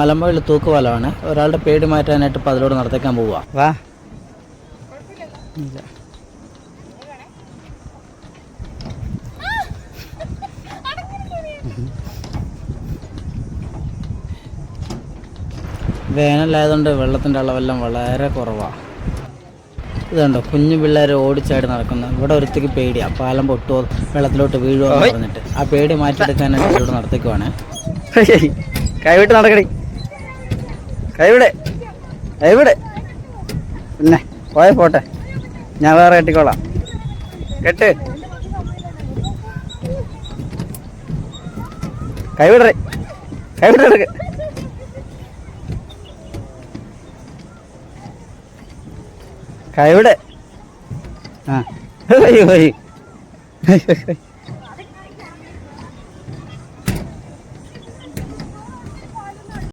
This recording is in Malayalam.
മലമ്പുഴയിൽ തൂക്കുപാലമാണ് ഒരാളുടെ പേടി മാറ്റാനായിട്ട് ഇപ്പോൾ അതിലൂടെ നടത്തേക്കാൻ പോവുക വാ. ഇല്ല. വേനലായതുകൊണ്ട് വെള്ളത്തിന്റെ അളവെല്ലാം വളരെ കുറവാണ് ഇതുണ്ടോ കുഞ്ഞു പിള്ളേർ ഓടിച്ചാടി നടക്കുന്നു. ഇവിടെ ഒരുത്തേക്ക് പേടിയാ. പാലം പൊട്ടുമോ വെള്ളത്തിലോട്ട് വീഴുമോ എന്ന് പറഞ്ഞിട്ട്. ആ പേടി മാറ്റിയെടുക്കാനായിട്ട് ഇവിടെ നടത്തിക്കുവാണ്. കൈവിട്ട് നടക്കടി. കൈവിടെ. കൈവിടെ. പിന്നെ പോയ പോട്ടെ. ഞാൻ വേറെ കെട്ടിക്കോളാം. കെട്ട്. കൈവിടറേ. കൈവിട്ടെടുക്ക് കൈവിടെ. ആ. അയ്യോ അയ്യോ